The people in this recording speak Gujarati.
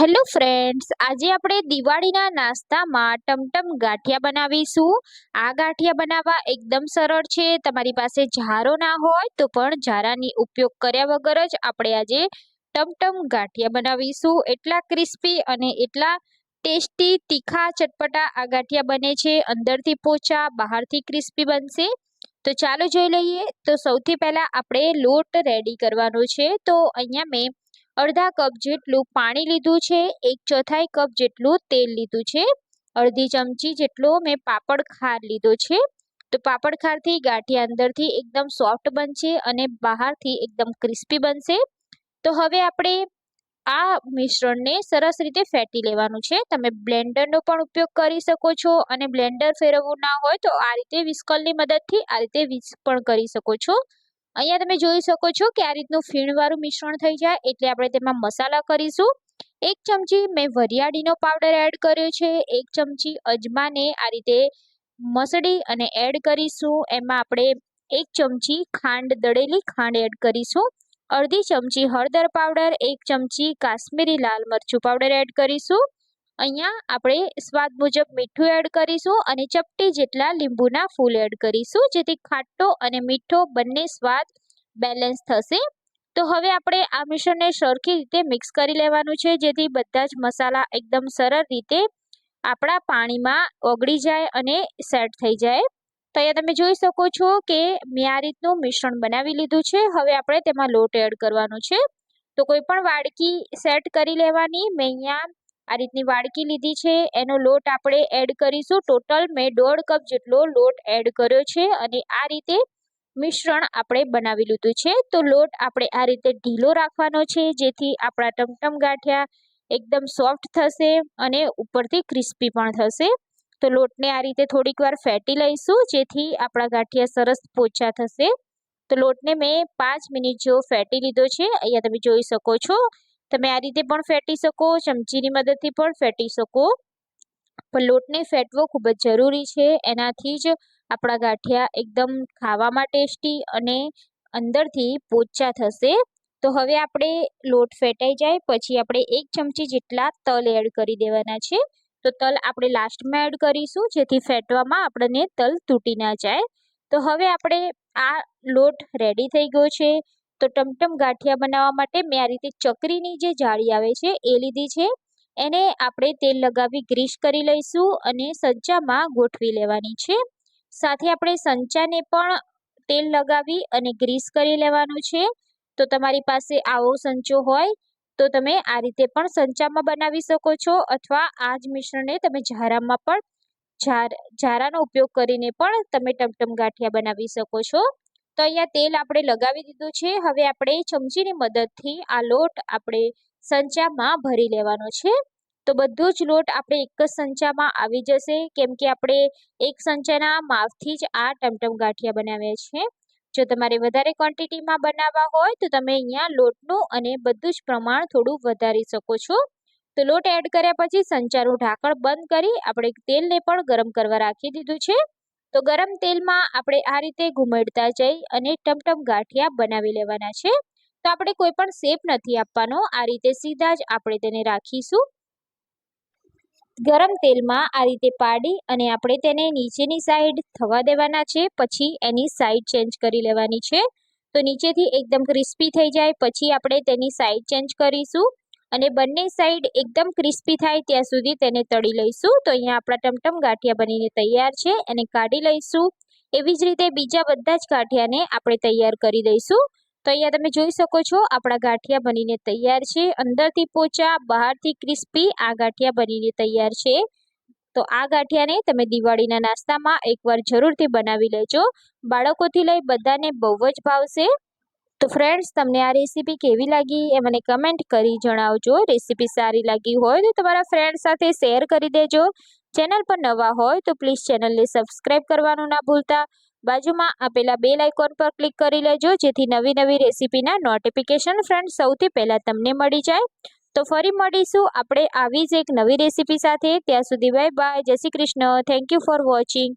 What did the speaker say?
હેલો ફ્રેન્ડ્સ, આજે આપણે દિવાળીના નાસ્તામાં ટમટમ ગાંઠિયા બનાવીશું. આ ગાંઠિયા બનાવવા એકદમ સરળ છે, તમારી પાસે જારો ના હોય તો પણ જારાની ઉપયોગ કર્યા વગર જ આપણે આજે ટમટમ ગાંઠિયા બનાવીશું. એટલા ક્રિસ્પી અને એટલા ટેસ્ટી તીખા ચટપટા આ ગાંઠિયા બને છે, અંદરથી પોચા, બહારથી ક્રિસ્પી બનશે. તો ચાલો જોઈ લઈએ. તો સૌથી પહેલાં આપણે લોટ રેડી કરવાનો છે. તો અહીંયા મેં અડધા કપ જેટલું પાણી લીધું છે, એક ચોથાઈ કપ જેટલું તેલ લીધું છે. અડધી ચમચી જેટલો મેં પાપડ ખાર લીધો છે. તો પાપડ ખારથી ગાંઠિયા અંદરથી એકદમ સોફ્ટ બનશે અને બહારથી એકદમ ક્રિસ્પી બનશે. તો હવે આપણે આ મિશ્રણને સરસ રીતે ફેટી લેવાનું છે. તમે બ્લેન્ડરનો પણ ઉપયોગ કરી શકો છો અને બ્લેન્ડર ફેરવવું ના હોય તો આ રીતે વિસ્કલની મદદથી આ રીતે વિસ્ક પણ કરી શકો છો. અહીંયા તમે જોઈ શકો છો કે આ રીતનું ફીણવાળું મિશ્રણ થઈ જાય, એટલે આપણે તેમાં મસાલા કરીશું. એક ચમચી મેં વરિયાળીનો પાવડર એડ કર્યો છે, એક ચમચી અજમાને આ રીતે મસળી અને એડ કરીશું. એમાં આપણે એક ચમચી ખાંડ, દળેલી ખાંડ એડ કરીશું. અડધી ચમચી હળદર પાવડર એક ચમચી કાશ્મીરી લાલ મરચું પાવડર એડ કરીશું. અહીંયા આપણે સ્વાદ મુજબ મીઠું એડ કરીશું અને ચપટી જેટલા લીંબુના ફૂલ એડ કરીશું, જેથી ખાટો અને મીઠો બંને સ્વાદ બેલેન્સ થશે. તો હવે આપણે આ મિશ્રણને સરખી રીતે મિક્સ કરી લેવાનું છે, જેથી બધા જ મસાલા એકદમ સરળ રીતે આપણા પાણીમાં ઓગળી જાય અને સેટ થઈ જાય. તો અહીંયા તમે જોઈ શકો છો કે મેં આ રીતનું મિશ્રણ બનાવી લીધું છે. હવે આપણે તેમાં લોટ એડ કરવાનો છે. તો કોઈ પણ વાડકી સેટ કરી લેવાની. મેં અહીંયા આ રીતની વાડકી લીધી છે. એનો લોટ આપણે એડ કરીશું. ટોટલ મેં દોઢ કપ જેટલો લોટ એડ કર્યો છે અને આ રીતે મિશ્રણ આપણે બનાવી લીધું છે. તો લોટ આપણે આ રીતે ઢીલો રાખવાનો છે, જેથી આપણા ટમટમ ગાંઠિયા એકદમ સોફ્ટ થશે અને ઉપરથી ક્રિસ્પી પણ થશે. તો લોટને આ રીતે થોડીક વાર ફેટી લઈશું, જેથી આપણા ગાંઠિયા સરસ પોચા થશે. તો લોટને મેં પાંચ મિનિટ જેવો ફેટી લીધો છે. અહીંયા તમે જોઈ શકો છો. તમે આ રીતે પણ ફેટી શકો, ચમચીની મદદથી પણ ફેટી શકો. પણ લોટને ફેટવો ખૂબ જ જરૂરી છે. એનાથી જ આપણા ગાંઠિયા એકદમ ખાવામાં ટેસ્ટી અને અંદરથી પોચા થશે. તો હવે આપણે લોટ ફેટાઈ જાય, પછી આપણે એક ચમચી જેટલા તલ એડ કરી દેવાના છે. તો તલ આપણે લાસ્ટમાં એડ કરીશું, જેથી ફેટવામાં આપણને તલ તૂટી ના જાય. તો હવે આપણે આ લોટ રેડી થઈ ગયો છે. તો ટમટમ ગાંઠિયા બનાવવા માટે મેં આ રીતે ચકરીની જે જાળી આવે છે, એ લીધી છે. એને આપણે તેલ લગાવી ગ્રીસ કરી લઈશું અને સંચામાં ગોઠવી લેવાની છે. સાથે આપણે સંચાને પણ તેલ લગાવી અને ગ્રીસ કરી લેવાનું છે. તો તમારી પાસે આવો સંચો હોય તો તમે આ રીતે પણ સંચામાં બનાવી શકો છો અથવા આ જ મિશ્રણને તમે ઝારામાં પણ ઝાર ઝારાનો ઉપયોગ કરીને પણ તમે ટમટમ ગાંઠિયા બનાવી શકો છો. તો અહીંયા તેલ આપણે લગાવી દીધું છે. હવે આપણે ચમચીની મદદથી આ લોટ આપણે સંચામાં ભરી લેવાનો છે. તો બધો જ લોટ આપણે એક જ સંચામાં આવી જશે. કેમ કે આપણે એક સંચાના માપથી જ આ ટમટમ ગાંઠિયા બનાવ્યા છે. જો તમારે વધારે ક્વોન્ટિટીમાં બનાવવા હોય તો તમે અહીંયા લોટનું અને બધું જ પ્રમાણ થોડું વધારી શકો છો. તો લોટ એડ કર્યા પછી સંચાનું ઢાંકણ બંધ કરી આપણે તેલને પણ ગરમ કરવા રાખી દીધું છે. તો ગરમ તેલમાં આપણે આ રીતે ઘુમેડતા જઈ અને ટમટમ ગાંઠિયા બનાવી લેવાના છે. તો આપણે કોઈ પણ શેપ નથી આપવાનો. આ રીતે સીધા જ આપણે તેને રાખીશું. ગરમ તેલમાં આ રીતે પાડી અને આપણે તેને નીચેની સાઈડ થવા દેવાના છે. પછી એની સાઈડ ચેન્જ કરી લેવાની છે. તો નીચેથી એકદમ ક્રિસ્પી થઈ જાય. પછી આપણે તેની સાઈડ ચેન્જ કરીશું. અને બંને સાઈડ એકદમ ક્રિસ્પી થાય ત્યાં સુધી તેને તળી લઈશું. તો અહીંયા આપણા ટમટમ ગાંઠિયા બનીને તૈયાર છે. એને કાઢી લઈશું. એવી જ રીતે બીજા બધા જ ગાંઠિયાને આપણે તૈયાર કરી દઈશું. તો અહીંયા તમે જોઈ શકો છો, આપણા ગાંઠિયા બનીને તૈયાર છે. અંદરથી પોચા, બહારથી ક્રિસ્પી આ ગાંઠિયા બનીને તૈયાર છે. તો આ ગાંઠિયાને તમે દિવાળીના નાસ્તામાં એકવાર જરૂરથી બનાવી લેજો. બાળકોથી લઈ બધાને બહુ જ ભાવશે. તો ફ્રેન્ડ્સ તમને આ રેસીપી કેવી લાગી એ મને કમેન્ટ કરી જણાવજો. રેસીપી સારી લાગી હોય તો તમારા ફ્રેન્ડ સાથે શેર કરી દેજો. ચેનલ પર નવા હોય તો પ્લીઝ ચેનલને સબસ્ક્રાઈબ કરવાનું ના ભૂલતા. બાજુમાં આપેલા બેલ આઇકોન પર ક્લિક કરી લેજો, જેથી નવી નવી રેસીપીના નોટિફિકેશન ફ્રેન્ડ સૌથી પહેલાં તમને મળી જાય. તો ફરી મળીશું આપણે આવી જ એક નવી રેસીપી સાથે. ત્યાં સુધી બાય બાય જય Shri Krishna. Thank you for watching